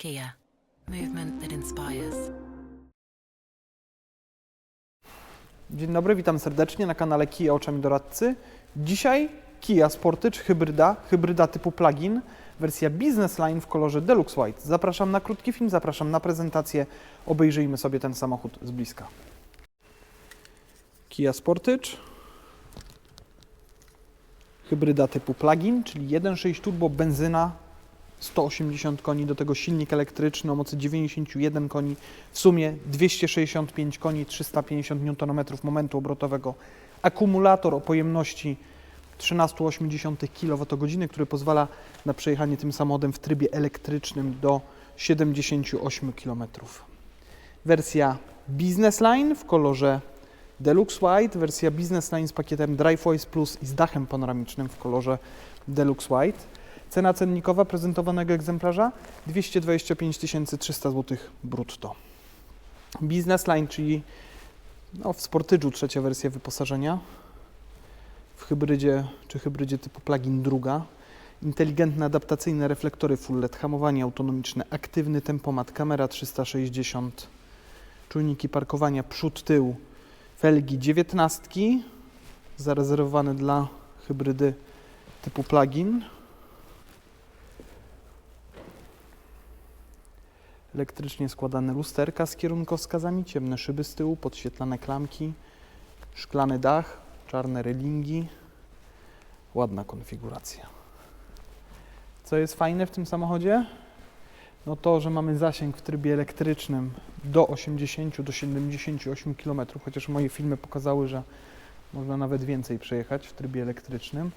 Kia, movement that inspires. Dzień dobry, witam serdecznie na kanale Kia Oczami Doradcy. Dzisiaj Kia Sportage hybryda, hybryda typu plug-in, wersja Business Line w kolorze Deluxe White. Zapraszam na krótki film, zapraszam na prezentację. Obejrzyjmy sobie ten samochód z bliska. Kia Sportage, hybryda typu plug-in, czyli 1.6 turbo benzyna 180 koni, do tego silnik elektryczny o mocy 91 koni, w sumie 265 koni, 350 Nm momentu obrotowego, akumulator o pojemności 13,8 kWh, który pozwala na przejechanie tym samochodem w trybie elektrycznym do 78 km. Wersja Business Line w kolorze Deluxe White, wersja Business Line z pakietem Drive Voice Plus i z dachem panoramicznym w kolorze Deluxe White. Cena cennikowa prezentowanego egzemplarza 225 300 zł brutto. Business Line, czyli no, w Sportydżu trzecia wersja wyposażenia, w hybrydzie czy hybrydzie typu plug-in druga. Inteligentne adaptacyjne reflektory full LED, hamowanie autonomiczne, aktywny tempomat, kamera 360, czujniki parkowania przód, tył, felgi 19, zarezerwowane dla hybrydy typu plug-in. Elektrycznie składane lusterka z kierunkowskazami, ciemne szyby z tyłu, podświetlane klamki, szklany dach, czarne relingi. Ładna konfiguracja. Co jest fajne w tym samochodzie? No to, że mamy zasięg w trybie elektrycznym do 80 do 78 km, chociaż moje filmy pokazały, że można nawet więcej przejechać w trybie elektrycznym.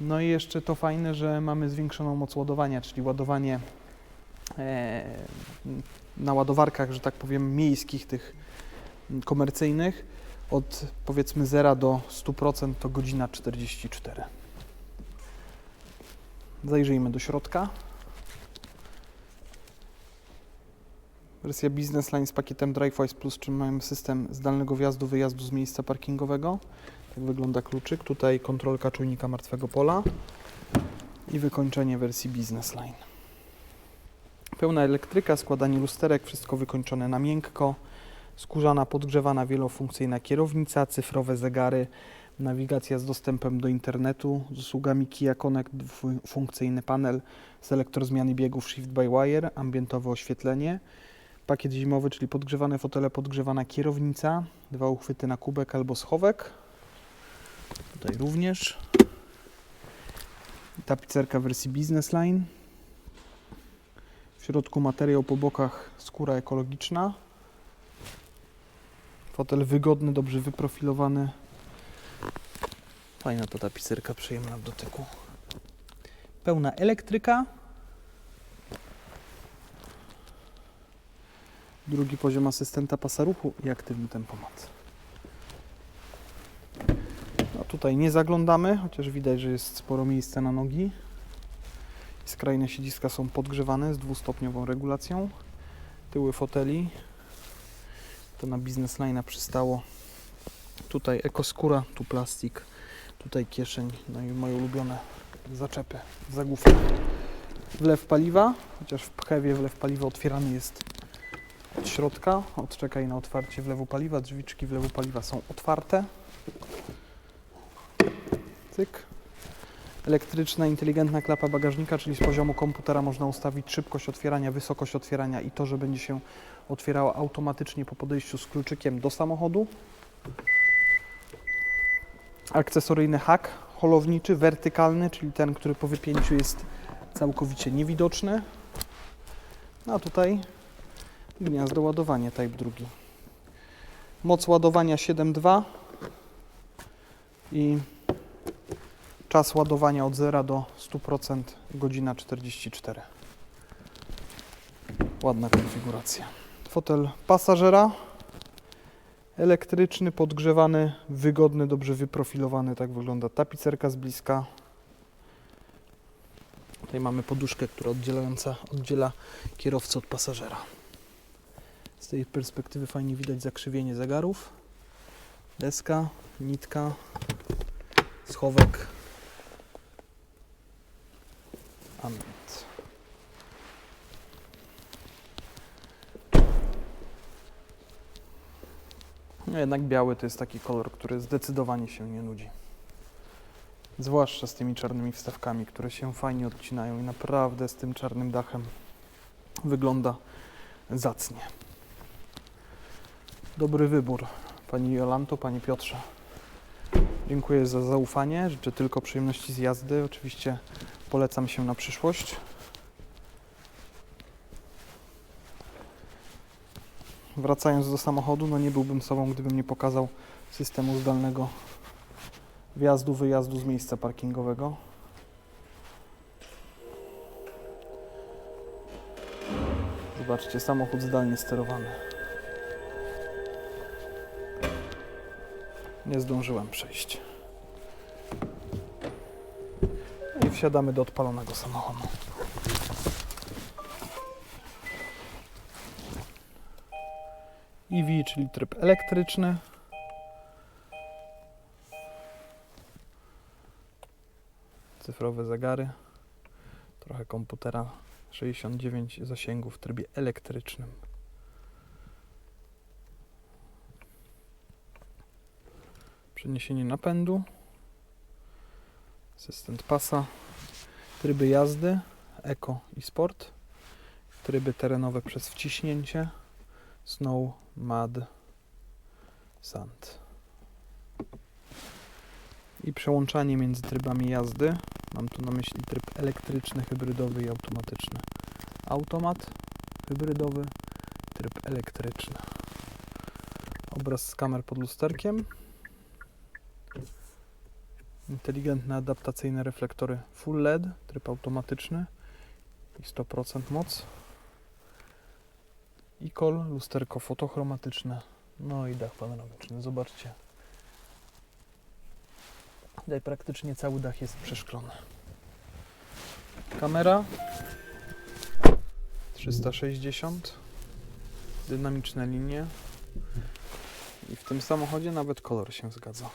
No i jeszcze to fajne, że mamy zwiększoną moc ładowania, czyli ładowanie na ładowarkach, że tak powiem, miejskich, tych komercyjnych, od powiedzmy 0 do 100% to godzina 44. Zajrzyjmy do środka. Wersja Business Line z pakietem DriveWise Plus, czyli mamy system zdalnego wjazdu, wyjazdu z miejsca parkingowego. Tak wygląda kluczyk. Tutaj kontrolka czujnika martwego pola i wykończenie wersji Business Line. Pełna elektryka, składanie lusterek, wszystko wykończone na miękko. Skórzana, podgrzewana, wielofunkcyjna kierownica, cyfrowe zegary, nawigacja z dostępem do internetu, z usługami Kia Connect, funkcyjny panel, selektor zmiany biegów Shift by Wire, ambientowe oświetlenie, pakiet zimowy, czyli podgrzewane fotele, podgrzewana kierownica, dwa uchwyty na kubek albo schowek. Tutaj również. Tapicerka wersji Business Line. W środku materiał po bokach skóra ekologiczna. Fotel wygodny, dobrze wyprofilowany. Fajna to tapicerka, przyjemna w dotyku. Pełna elektryka. Drugi poziom asystenta pasa ruchu i aktywny tempomat. No tutaj nie zaglądamy, chociaż widać, że jest sporo miejsca na nogi. Skrajne siedziska są podgrzewane z dwustopniową regulacją. Tyły foteli. To na Business Line'a przystało. Tutaj ekoskóra, tu plastik, tutaj kieszeń, no i moje ulubione zaczepy, zagłówki. Wlew paliwa, chociaż w Pchewie wlew paliwa otwierany jest od środka. Odczekaj na otwarcie wlewu paliwa. Drzwiczki wlewu paliwa są otwarte. Cyk. Elektryczna, inteligentna klapa bagażnika, czyli z poziomu komputera można ustawić szybkość otwierania, wysokość otwierania i to, że będzie się otwierała automatycznie po podejściu z kluczykiem do samochodu. Akcesoryjny hak holowniczy, wertykalny, czyli ten, który po wypięciu jest całkowicie niewidoczny. No a tutaj gniazdo ładowanie Type 2. Moc ładowania 7.2 i Czas ładowania od 0 do 100% godzina 44. Ładna konfiguracja. Fotel pasażera elektryczny, podgrzewany, wygodny, dobrze wyprofilowany. Tak wygląda tapicerka z bliska. Tutaj mamy poduszkę, która oddzielająca, oddziela kierowcę od pasażera. Z tej perspektywy fajnie widać zakrzywienie zegarów. Deska, nitka, schowek Ant. No jednak biały to jest taki kolor, który zdecydowanie się nie nudzi. Zwłaszcza z tymi czarnymi wstawkami, które się fajnie odcinają i naprawdę z tym czarnym dachem wygląda zacnie. Dobry wybór, pani Jolanto, pani Piotrze. Dziękuję za zaufanie, życzę tylko przyjemności z jazdy. Oczywiście polecam się na przyszłość. Wracając do samochodu, no nie byłbym sobą, gdybym nie pokazał systemu zdalnego wjazdu, wyjazdu z miejsca parkingowego. Zobaczcie, samochód zdalnie sterowany. Nie zdążyłem przejść. I wsiadamy do odpalonego samochodu. EV, czyli tryb elektryczny. Cyfrowe zegary. Trochę komputera. 69 zasięgów w trybie elektrycznym. Przeniesienie napędu. Asystent pasa. Tryby jazdy. Eco i Sport. Tryby terenowe przez wciśnięcie. Snow, Mud, Sand. I przełączanie między trybami jazdy. Mam tu na myśli tryb elektryczny, hybrydowy i automatyczny. Automat, hybrydowy, tryb elektryczny. Obraz z kamer pod lusterkiem. Inteligentne adaptacyjne reflektory full LED, tryb automatyczny i 100% moc. I kol, lusterko fotochromatyczne, no i dach panoramiczny. Zobaczcie. Tutaj praktycznie cały dach jest przeszklony. Kamera 360, dynamiczne linie i w tym samochodzie nawet kolor się zgadza.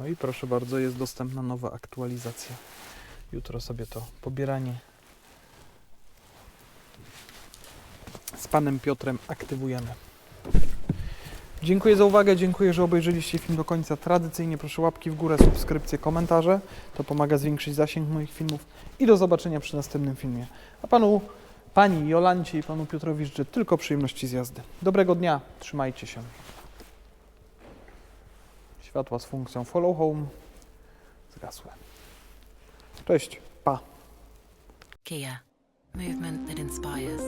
O i proszę bardzo, jest dostępna nowa aktualizacja. Jutro sobie to pobieranie z panem Piotrem aktywujemy. Dziękuję za uwagę, dziękuję, że obejrzeliście film do końca. Tradycyjnie proszę łapki w górę, subskrypcje, komentarze. To pomaga zwiększyć zasięg moich filmów i do zobaczenia przy następnym filmie. A panu, pani Jolancie i panu Piotrowi życzę tylko przyjemności z jazdy. Dobrego dnia, trzymajcie się. Światła z funkcją follow home zgasły. Cześć, pa. Kia. Movement that inspires.